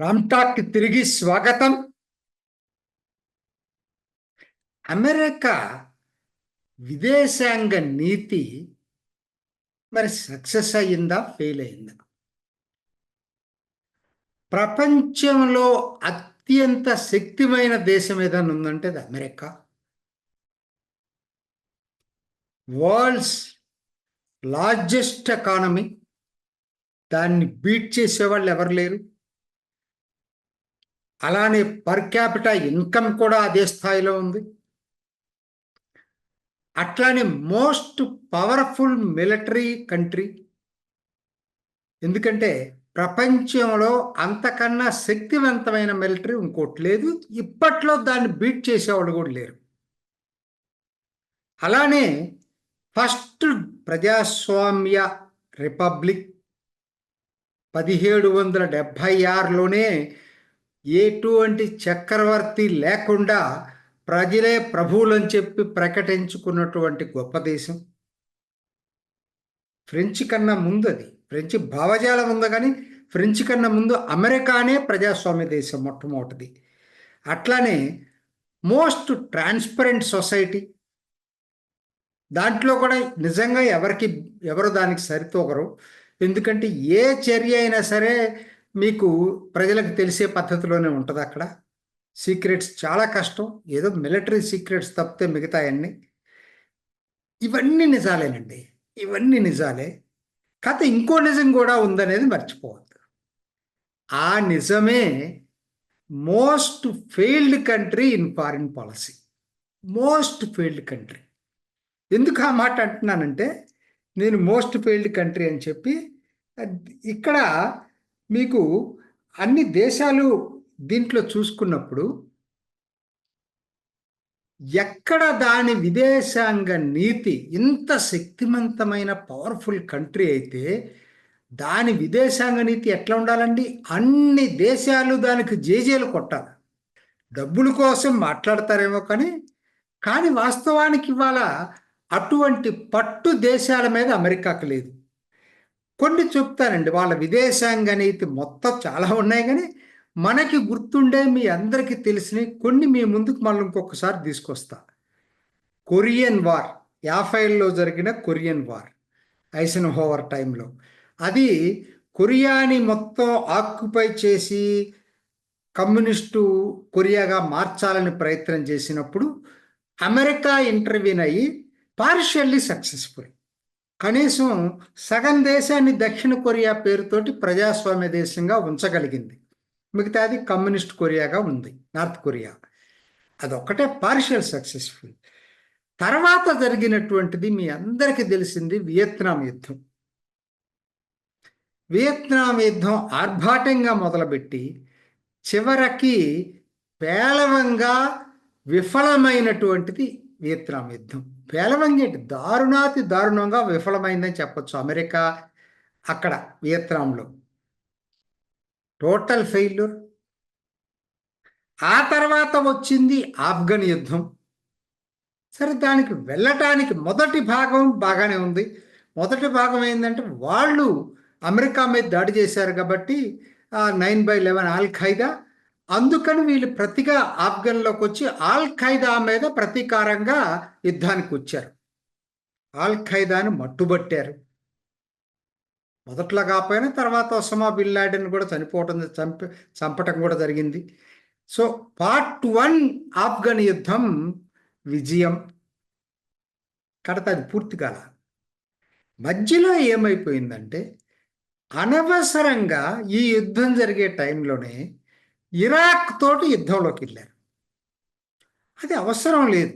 రామ్టాక్ తిరిగి స్వాగతం. అమెరికా విదేశాంగ నీతి మరి సక్సెస్ అయ్యిందా ఫెయిల్ అయిందా ప్రపంచంలో అత్యంత శక్తిమైన దేశం ఏదైనా ఉందంటే అది అమెరికా. వరల్డ్స్ లార్జెస్ట్ ఎకానమీ దాన్ని బీట్ చేసేవాళ్ళు ఎవరు లేరు? అలానే పర్ క్యాపిటల్ ఇన్కమ్ కూడా అదే స్థాయిలో ఉంది. అట్లానే మోస్ట్ పవర్ఫుల్ మిలిటరీ కంట్రీ ఎందుకంటే ప్రపంచంలో అంతకన్నా శక్తివంతమైన మిలిటరీ ఇంకోటి లేదు. ఇప్పట్లో దాన్ని బీట్ చేసేవాళ్ళు కూడా లేరు. అలానే ఫస్ట్ ప్రజాస్వామ్య రిపబ్లిక్ పదిహేడు వందల డెబ్భై ఆరులోనే ఎటువంటి చక్రవర్తి లేకుండా ప్రజలే ప్రభువులని చెప్పి ప్రకటించుకున్నటువంటి గొప్ప దేశం. ఫ్రెంచ్ కన్నా ముందు అది. ఫ్రెంచ్ భావజాలం ఉంది కానీ ఫ్రెంచ్ కన్నా ముందు అమెరికానే ప్రజాస్వామ్య దేశం మొట్టమొదటిది. అట్లానే మోస్ట్ ట్రాన్స్పరెంట్ సొసైటీ. దాంట్లో కూడా నిజంగా ఎవరికి ఎవరు దానికి సరితోగరు. ఎందుకంటే ఏ చర్య అయినా సరే మీకు ప్రజలకు తెలిసే పద్ధతిలోనే ఉంటుంది అక్కడ. సీక్రెట్స్ చాలా కష్టం. ఏదో మిలిటరీ సీక్రెట్స్ తప్పితే మిగతాయన్నీ. ఇవన్నీ నిజాలేనండి. ఇవన్నీ నిజాలే. కథ ఇంకో నిజం కూడా ఉందనేది మర్చిపోవద్దు. ఆ నిజమే most failed country in foreign policy most failed country ఎందుకు ఆ మాట అంటున్నానంటే నేను మోస్ట్ ఫెయిల్డ్ కంట్రీ అని చెప్పి ఇక్కడ మీకు అన్ని దేశాలు దీంట్లో చూసుకున్నప్పుడు ఎక్కడ దాని విదేశాంగ నీతి ఇంత శక్తివంతమైన పవర్ఫుల్ కంట్రీ అయితే దాని విదేశాంగ నీతి ఎట్లా ఉండాలండి? అన్ని దేశాలు దానికి జేజేలు కొట్టాలి. డబ్బుల కోసం మాట్లాడతారేమో కానీ కానీ వాస్తవానికి ఇవాళ అటువంటి పట్టు దేశాల మీద అమెరికాకు లేదు. కొన్ని చెప్తానండి వాళ్ళ విదేశాంగ నీతి మొత్తం చాలా ఉన్నాయి కానీ మనకి గుర్తుండే మీ అందరికీ తెలిసినవి కొన్ని మీ ముందుకు మళ్ళీ ఇంకొకసారి తీసుకొస్తా. Korean war. యాఫైల్లో జరిగిన కొరియన్ వార్. ఐసన్ హోవర్ టైంలో. అది కొరియాని మొత్తం ఆక్యుపై చేసి కమ్యూనిస్టు కొరియాగా మార్చాలని ప్రయత్నం చేసినప్పుడు అమెరికా ఇంటర్వ్యూన్ అయ్యి పార్షియల్లీ సక్సెస్ఫుల్. కనీసం సగం దేశాన్ని దక్షిణ కొరియా పేరుతోటి ప్రజాస్వామ్య దేశంగా ఉంచగలిగింది. మిగతాది కమ్యూనిస్ట్ కొరియాగా ఉంది నార్త్ కొరియా. అదొక్కటే పార్షియల్ సక్సెస్ఫుల్ తర్వాత జరిగినటువంటిది మీ అందరికీ తెలిసింది వియత్నాం యుద్ధం. వియత్నాం యుద్ధం ఆర్భాటంగా మొదలుపెట్టి చివరికి పేలవంగా విఫలమైనటువంటిది వియత్నాం యుద్ధం. పేలవంగేటి దారుణాతి దారుణంగా విఫలమైందని చెప్పొచ్చు అమెరికా అక్కడ వియత్నాంలో. Total failure. ఆ తర్వాత వచ్చింది ఆఫ్ఘన్ యుద్ధం. సరే దానికి వెళ్ళటానికి మొదటి భాగం బాగానే ఉంది. మొదటి భాగం ఏంటంటే వాళ్ళు అమెరికా మీద దాడి చేశారు కాబట్టి nine by eleven al Qaeda అందుకని వీళ్ళు ప్రతిగా ఆఫ్ఘన్లోకి వచ్చి ఆల్ ఖైదా మీద ప్రతీకారంగా యుద్ధానికి వచ్చారు. ఆల్ ఖైదాని మట్టుబట్టారు. మొదట్లో కాకపోయినా తర్వాత ఒసమా బిల్ లాడెన్ కూడా చనిపోవటం చంప చంపటం కూడా జరిగింది. సో పార్ట్ వన్ ఆఫ్ఘన్ యుద్ధం విజయం. కడత అది పూర్తి కాల. మధ్యలో ఏమైపోయిందంటే అనవసరంగా ఈ యుద్ధం జరిగే టైంలోనే ఇరాక్ తోటి యుద్ధంలోకి వెళ్ళారు అది అవసరం లేదు.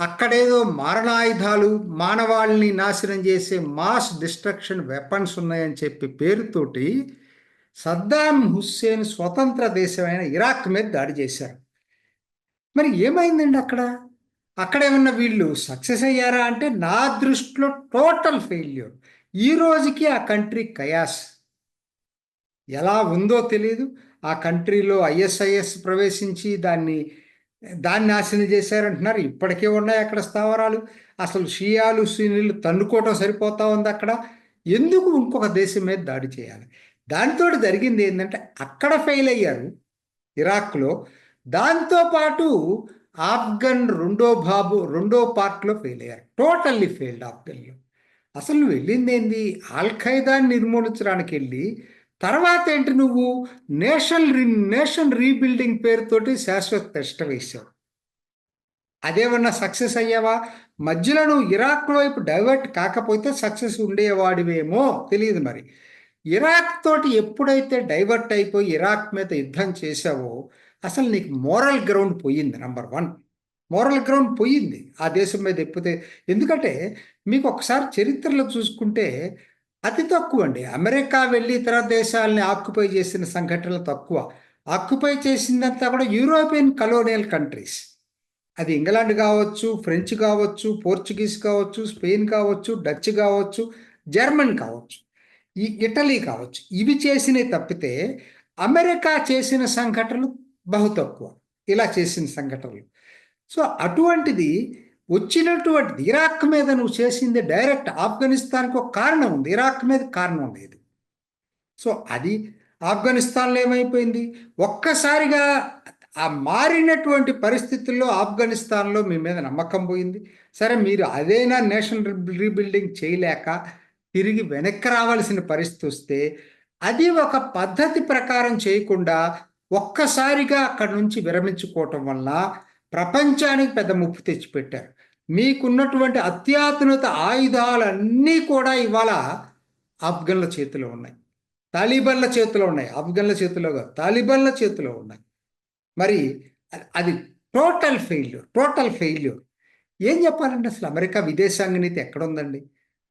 అక్కడేదో మారణాయుధాలు మానవాళ్ళని నాశనం చేసే మాస్ డిస్ట్రక్షన్ వెపన్స్ ఉన్నాయని చెప్పి పేరుతోటి సద్దాం హుస్సేన్ స్వతంత్ర దేశమైన ఇరాక్ మీద దాడి చేశారు. మరి ఏమైందండి అక్కడ? అక్కడేమన్నా వీళ్ళు సక్సెస్ అయ్యారా అంటే నా దృష్టిలో టోటల్ ఫెయిల్యూర్. ఈ రోజుకి ఆ కంట్రీ కయాస్. ఎలా ఉందో తెలియదు ఆ కంట్రీలో ఐఎస్ఐఎస్ ప్రవేశించి దాన్ని దాన్ని నాశనం చేశారంటున్నారు. ఇప్పటికే ఉన్నాయి అక్కడ స్థావరాలు. అసలు షియాలు సునీలు తన్నుకోవటం సరిపోతా ఉంది అక్కడ. ఎందుకు ఇంకొక దేశం మీద దాడి చేయాలి? దాంతో జరిగింది ఏంటంటే అక్కడ ఫెయిల్ అయ్యారు ఇరాక్లో. దాంతోపాటు ఆఫ్ఘన్ రెండో బాబు రెండో పార్ట్లో ఫెయిల్ అయ్యారు. టోటల్లీ ఫెయిల్డ్ ఆఫ్ఘన్లో. అసలు వెళ్ళింది ఏంది ఆల్ ఖైదాని నిర్మూలించడానికి వెళ్ళి తర్వాత ఏంటి నువ్వు? నేషనల్ రీ నేషన్ రీబిల్డింగ్ పేరుతోటి శాశ్వత టెస్ట్ వేసావు. అదేమన్నా సక్సెస్ అయ్యావా? మధ్యలో నువ్వు ఇరాక్ వైపు డైవర్ట్ కాకపోతే సక్సెస్ ఉండేవాడివేమో? తెలియదు మరి. ఇరాక్ తోటి ఎప్పుడైతే డైవర్ట్ అయిపోయి ఇరాక్ మీద యుద్ధం చేసావో అసలు నీకు మోరల్ గ్రౌండ్ పోయింది నంబర్ వన్. మోరల్ గ్రౌండ్ పోయింది ఆ దేశం మీద ఎప్పితే. ఎందుకంటే మీకు ఒకసారి చరిత్రలో చూసుకుంటే అతి తక్కువ అండి. అమెరికా వెళ్ళి ఇతర దేశాలని ఆక్యుపై చేసిన సంఘటనలు తక్కువ. ఆక్యుపై చేసిందంతా కూడా యూరోపియన్ కలోనియల్ కంట్రీస్. అది ఇంగ్లాండ్ కావచ్చు ఫ్రెంచ్ కావచ్చు పోర్చుగీస్ కావచ్చు స్పెయిన్ కావచ్చు డచ్ కావచ్చు జర్మన్ కావచ్చు ఈ ఇటలీ కావచ్చు. ఇవి చేసినవి తప్పితే అమెరికా చేసిన సంఘటనలు బహు తక్కువ. ఇలా చేసిన సంఘటనలు. సో అటువంటిది వచ్చినటువంటి ఇరాక్ మీద నువ్వు చేసింది డైరెక్ట్ ఆఫ్ఘనిస్తాన్కి ఒక కారణం ఉంది. ఇరాక్ మీద కారణం లేదు. సో అది ఆఫ్ఘనిస్తాన్లో ఏమైపోయింది? ఒక్కసారిగా ఆ మారినటువంటి పరిస్థితుల్లో ఆఫ్ఘనిస్తాన్లో మీ మీద నమ్మకం పోయింది. సరే మీరు అదైనా నేషనల్ రీబిల్డింగ్ చేయలేక తిరిగి వెనక్కి రావాల్సిన పరిస్థితి వస్తే అది ఒక పద్ధతి ప్రకారం చేయకుండా ఒక్కసారిగా అక్కడి నుంచి విరమించుకోవటం వల్ల ప్రపంచానికి పెద్ద ముప్పు తెచ్చిపెట్టారు. మీకున్నటువంటి అత్యాధునిత ఆయుధాలన్నీ కూడా ఇవాళ ఆఫ్ఘన్ల చేతిలో ఉన్నాయి. తాలిబన్ల చేతిలో ఉన్నాయి. ఆఫ్ఘన్ల చేతిలో కాదు తాలిబన్ల చేతిలో ఉన్నాయి. మరి అది టోటల్ ఫెయిల్యూర్ టోటల్ ఫెయిల్యూర్. ఏం చెప్పాలంటే అసలు అమెరికా విదేశాంగ నీతి ఎక్కడుందండి?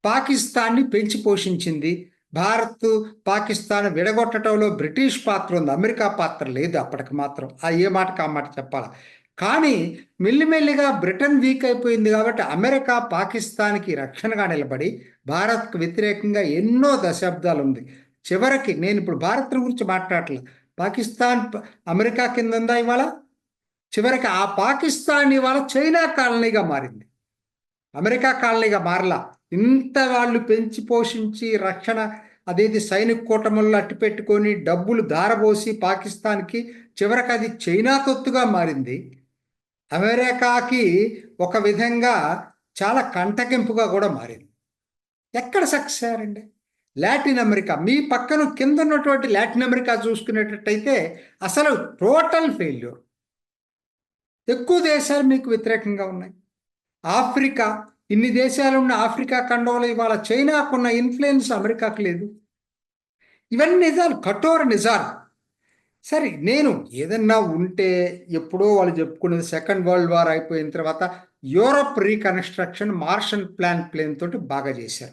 పాకిస్తాన్ని పెంచి పోషించింది భారత్ పాకిస్తాన్ విడగొట్టడంలో బ్రిటిష్ పాత్ర ఉంది. అమెరికా పాత్ర లేదు అప్పటికి మాత్రం. ఆ ఏ మాటకు ఆ మాట చెప్పాలా? కానీ మెల్లిమెల్లిగా బ్రిటన్ వీక్ అయిపోయింది కాబట్టి అమెరికా పాకిస్తాన్కి రక్షణగా నిలబడి భారత్కు వ్యతిరేకంగా ఎన్నో దశాబ్దాలు ఉంది. చివరికి నేను ఇప్పుడు భారత్ గురించి మాట్లాడలేదు పాకిస్తాన్ అమెరికా కింద ఉందా ఇవాళ? చివరికి ఆ పాకిస్తాన్ ఇవాళ చైనా కాలనీగా మారింది. అమెరికా కాలనీగా మారలా. ఇంత వాళ్ళు పెంచి పోషించి రక్షణ అదేది సైనిక కూటముల్లో అట్టి పెట్టుకొని డబ్బులు దారబోసి పాకిస్తాన్కి చివరికి అది చైనా తొత్తుగా మారింది. అమెరికాకి ఒక విధంగా చాలా కంటకింపుగా కూడా మారింది. ఎక్కడ సక్సెస్ అయ్యారండి? Latin America. మీ పక్కన కింద ఉన్నటువంటి లాటిన్ అమెరికా చూసుకునేటట్టయితే అసలు టోటల్ ఫెయిల్యూర్. ఎక్కువ దేశాలు మీకు వ్యతిరేకంగా ఉన్నాయి. ఆఫ్రికా. ఇన్ని దేశాలు ఉన్న ఆఫ్రికా ఖండంలో ఇవాళ చైనాకున్న ఇన్ఫ్లుయెన్స్ అమెరికాకు లేదు. ఇవన్నీ నిజాలు కఠోర నిజాలు. సరే నేను ఏదన్నా ఉంటే ఎప్పుడో వాళ్ళు చెప్పుకునేది సెకండ్ వరల్డ్ వార్ అయిపోయిన తర్వాత Europe reconstruction Marshall plan plan తోటి బాగా చేశారు.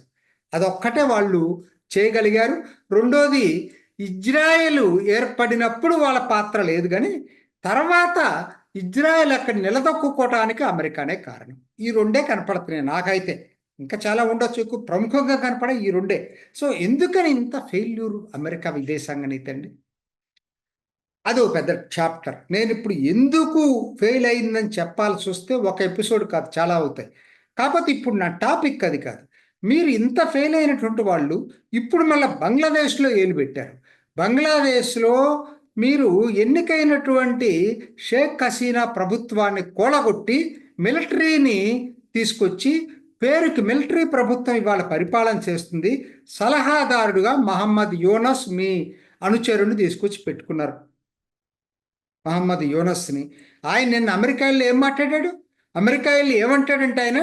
అదొక్కటే వాళ్ళు చేయగలిగారు. రెండోది ఇజ్రాయెల్ ఏర్పడినప్పుడు వాళ్ళ పాత్ర లేదు కానీ తర్వాత ఇజ్రాయెల్ అక్కడ నిలదొక్కుకోవటానికి అమెరికానే కారణం. ఈ రెండే కనపడుతున్నాయి నాకైతే. ఇంకా చాలా ఉండొచ్చు ఎక్కువ ప్రముఖంగా కనపడే ఈ రెండే. సో ఎందుకని ఇంత ఫెయిల్యూర్ అమెరికా విదేశాంగ నీతి అండి? అది ఒక పెద్ద చాప్టర్ నేను ఇప్పుడు ఎందుకు ఫెయిల్ అయిందని చెప్పాల్సి వస్తే ఒక ఎపిసోడ్ కాదు చాలా అవుతాయి. కాకపోతే ఇప్పుడు నా టాపిక్ అది కాదు. మీరు ఇంత ఫెయిల్ అయినటువంటి వాళ్ళు ఇప్పుడు మళ్ళీ బంగ్లాదేశ్లో ఏలు పెట్టారు. బంగ్లాదేశ్లో మీరు ఎన్నికైనటువంటి షేక్ హసీనా ప్రభుత్వాన్ని కూలగొట్టి మిలిటరీని తీసుకొచ్చి పేరుకి మిలిటరీ ప్రభుత్వం ఇవాళ పరిపాలన చేస్తుంది. సలహాదారుడుగా మహమ్మద్ యోనస్ మీ అనుచరుని తీసుకొచ్చి పెట్టుకున్నారు. మహమ్మద్ యోనస్ని. ఆయన నిన్న అమెరికా వెళ్ళి ఏం మాట్లాడాడు? అమెరికా వెళ్ళి ఏమంటాడంటే ఆయన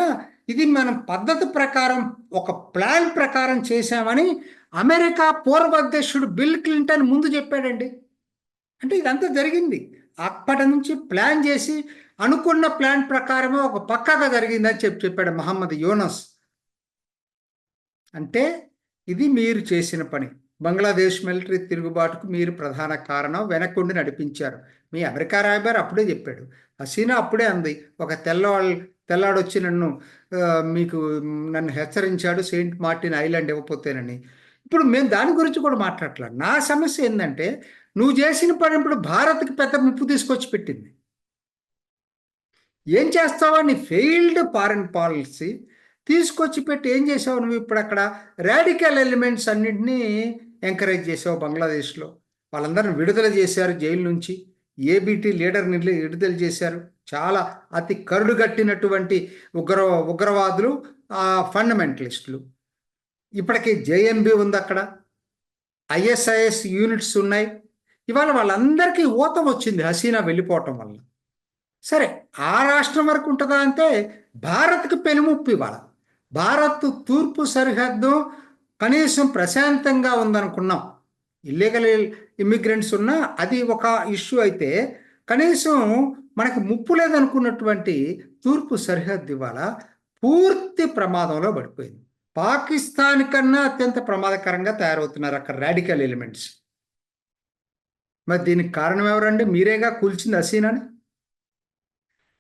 ఇది మనం పద్ధతి ప్రకారం ఒక ప్లాన్ ప్రకారం చేశామని అమెరికా పూర్వ అధ్యక్షుడు బిల్ క్లింటన్ ముందు చెప్పాడండి. అంటే ఇదంతా జరిగింది. అప్పటి నుంచి ప్లాన్ చేసి అనుకున్న ప్లాన్ ప్రకారమే ఒక పక్కగా జరిగిందని చెప్పి చెప్పాడు మహమ్మద్ యోనస్. అంటే ఇది మీరు చేసిన పని. బంగ్లాదేశ్ మిలిటరీ తిరుగుబాటుకు మీరు ప్రధాన కారణం వెనక్కుండి నడిపించారు. మీ అమెరికా రాయబారి అప్పుడే చెప్పాడు. హసీనా అప్పుడే అంది ఒక తెల్లవాళ్ళు తెల్లాడొచ్చి నన్ను మీకు నన్ను హెచ్చరించాడు సెయింట్ మార్టిన్ ఐలాండ్ ఇవ్వపోతేనని. ఇప్పుడు మేము దాని గురించి కూడా మాట్లాడలేదు నా సమస్య ఏంటంటే నువ్వు చేసిన పని ఇప్పుడు భారత్కి పెద్ద ముప్పు తీసుకొచ్చి పెట్టింది. ఏం చేస్తావా? నీ ఫెయిల్డ్ ఫారెన్ పాలసీ తీసుకొచ్చి పెట్టి ఏం చేసావు నువ్వు ఇప్పుడు అక్కడ? రాడికల్ ఎలిమెంట్స్ అన్నింటినీ ఎంకరేజ్ చేసావు బంగ్లాదేశ్లో? వాళ్ళందరిని విడుదల చేశారు జైలు నుంచి. ఏబీటీ లీడర్ని విడుదల చేశారు. చాలా అతి కరుడుగట్టినటువంటి ఉగ్ర ఉగ్రవాదులు ఫండమెంటలిస్టులు. ఇప్పటికీ జేఎంబి ఉంది అక్కడ. ఐఎస్ఐఎస్ యూనిట్స్ ఉన్నాయి. ఇవాళ వాళ్ళందరికీ ఊతం వచ్చింది హసీనా వెళ్ళిపోవటం వల్ల. సరే ఆ రాష్ట్రం వరకు ఉంటుందా అంటే భారత్కి పెనుముప్పు ఇవాళ. భారత్ తూర్పు సరిహద్దు కనీసం ప్రశాంతంగా ఉందనుకున్నాం. ఇల్లీగల్ ఇమ్మిగ్రెంట్స్ ఉన్నా అది ఒక ఇష్యూ అయితే కనీసం మనకి ముప్పు లేదనుకున్నటువంటి తూర్పు సరిహద్దు ఇవాళ పూర్తి ప్రమాదంలో పడిపోయింది. పాకిస్తాన్ కన్నా అత్యంత ప్రమాదకరంగా తయారవుతున్నారు అక్కడ రాడికల్ ఎలిమెంట్స్ మరి దీనికి కారణం ఎవరండి? మీరేగా కూల్చింది హసీనాని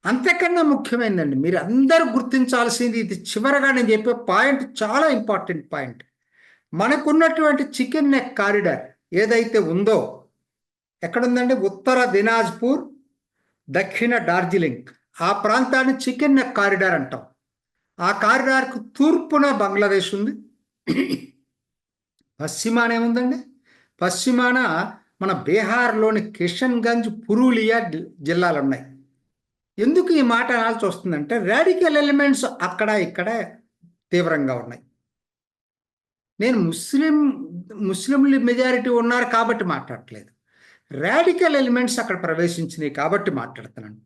అంతకన్నా ముఖ్యమైనదండి మీరు అందరూ గుర్తించాల్సింది ఇది చివరగా నేను చెప్పే పాయింట్ చాలా ఇంపార్టెంట్ పాయింట్ మనకున్నటువంటి చికెన్ నెక్ కారిడార్ ఏదైతే ఉందో ఎక్కడుందండి ఉత్తర దినాజ్పూర్ దక్షిణ డార్జిలింగ్. ఆ ప్రాంతాన్ని చికెన్ నెక్ కారిడార్ అంటాం. ఆ కారిడార్కు తూర్పున బంగ్లాదేశ్ ఉంది. పశ్చిమాన ఏముందండి పశ్చిమాన మన బీహార్లోని కిషన్గంజ్ పురూలియా జిల్లాలు ఉన్నాయి ఎందుకు ఈ మాట అనాల్సి వస్తుందంటే రాడికల్ ఎలిమెంట్స్ అక్కడ ఇక్కడ తీవ్రంగా ఉన్నాయి. నేను ముస్లిం ముస్లింలు మెజారిటీ ఉన్నారు కాబట్టి మాట్లాడట్లేదు. రాడికల్ ఎలిమెంట్స్ అక్కడ ప్రవేశించినాయి కాబట్టి మాట్లాడుతున్నాను.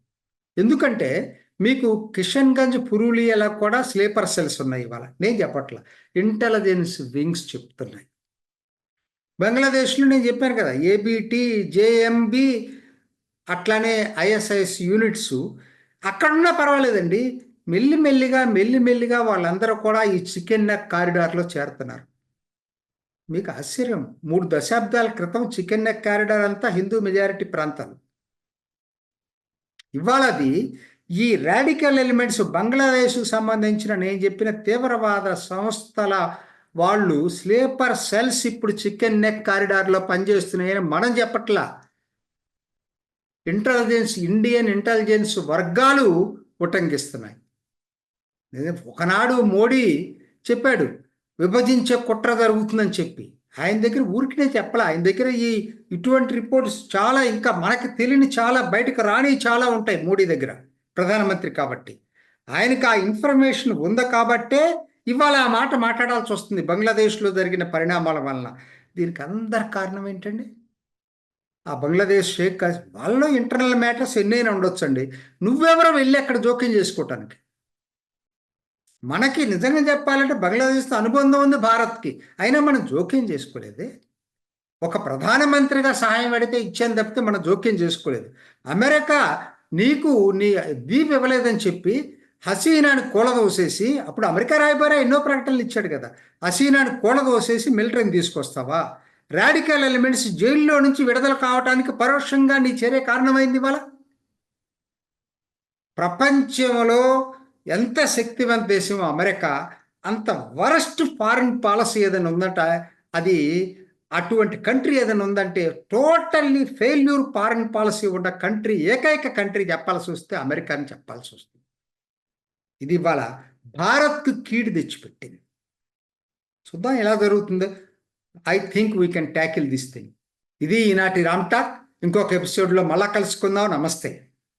ఎందుకంటే మీకు కిషన్గంజ్ పురూలియాలో కూడా స్లీపర్ సెల్స్ ఉన్నాయి ఇవాళ. నేను చెప్పట్లా. ఇంటెలిజెన్స్ వింగ్స్ చెప్తున్నాయి. బంగ్లాదేశ్లో నేను చెప్పాను కదా ఏబిటి జేఎంబి అట్లానే ఐఎస్ఐఎస్ యూనిట్స్ అక్కడున్నా పర్వాలేదండి. మెల్లిమెల్లిగా మెల్లిమెల్లిగా వాళ్ళందరూ కూడా ఈ చికెన్ నెక్ కారిడార్లో చేరుతున్నారు. మీకు ఆశ్చర్యం. మూడు దశాబ్దాల క్రితం చికెన్ నెక్ కారిడార్ అంతా హిందూ మెజారిటీ ప్రాంతాలు ఇవాళ అది ఈ రాడికల్ ఎలిమెంట్స్ బంగ్లాదేశ్కు సంబంధించిన నేను చెప్పిన తీవ్రవాద సంస్థల వాళ్ళు స్లీపర్ సెల్స్ ఇప్పుడు చికెన్ నెక్ కారిడార్లో పనిచేస్తున్నాయని మనం చెప్పట్లా. ఇంటెలిజెన్స్ ఇండియన్ ఇంటెలిజెన్స్ వర్గాలు ఉటంకిస్తున్నాయి. ఒకనాడు మోడీ చెప్పాడు విభజించే కుట్ర జరుగుతుందని చెప్పి. ఆయన దగ్గర ఊరికినే చెప్పలే. ఆయన దగ్గర ఈ ఇటువంటి రిపోర్ట్స్ చాలా ఇంకా మనకి తెలియని చాలా బయటకు రాని చాలా ఉంటాయి మోడీ దగ్గర ప్రధానమంత్రి కాబట్టి. ఆయనకు ఆ ఇన్ఫర్మేషన్ ఉంది కాబట్టే ఇవాళ ఆ మాట మాట్లాడాల్సి వస్తుంది బంగ్లాదేశ్లో జరిగిన పరిణామాల వలన. దీనికి అందరి కారణం ఏంటండి? ఆ బంగ్లాదేశ్ షేక్ హసీ- ఇంటర్నల్ మ్యాటర్స్ ఎన్నైనా ఉండొచ్చండి. నువ్వెవరో వెళ్ళి అక్కడ జోక్యం చేసుకోవటానికి మనకి నిజంగా చెప్పాలంటే బంగ్లాదేశ్తో అనుబంధం ఉంది భారత్కి. అయినా మనం జోక్యం చేసుకోలేదే. ఒక ప్రధానమంత్రిగా సహాయం అడిగితే ఇచ్చాను తప్పితే మనం జోక్యం చేసుకోలేదు. అమెరికా నీకు నీ ద్వీప్ ఇవ్వలేదని చెప్పి హసీనాని కూలదోసేసి అప్పుడు అమెరికా రాయబారా ఎన్నో ప్రకటనలు ఇచ్చాడు కదా. హసీనాని కూలదోసేసి మిలిటరీని తీసుకొస్తావా? రాడికల్ ఎలిమెంట్స్ జైల్లో నుంచి విడుదల కావటానికి పరోక్షంగా నీ చర్య కారణమైంది వాళ్ళ ప్రపంచంలో ఎంత శక్తివంత దేశం అమెరికా అంత వరస్ట్ ఫారిన్ పాలసీ ఏదైనా ఉందంట అది అటువంటి కంట్రీ ఏదైనా ఉందంటే టోటల్లీ ఫెయిల్యూర్ ఫారిన్ పాలసీ ఉన్న కంట్రీ ఏకైక కంట్రీ చెప్పాల్సి వస్తే అమెరికా అని చెప్పాల్సి వస్తుంది. ఇది ఇవాళ భారత్కు కీడు తెచ్చిపెట్టింది. చూద్దాం ఎలా జరుగుతుందో. I think we can tackle this thing. ఇది ఈనాటి రామ్ టాక్. ఇంకొక ఎపిసోడ్లో మళ్ళా కలుసుకుందాం. నమస్తే.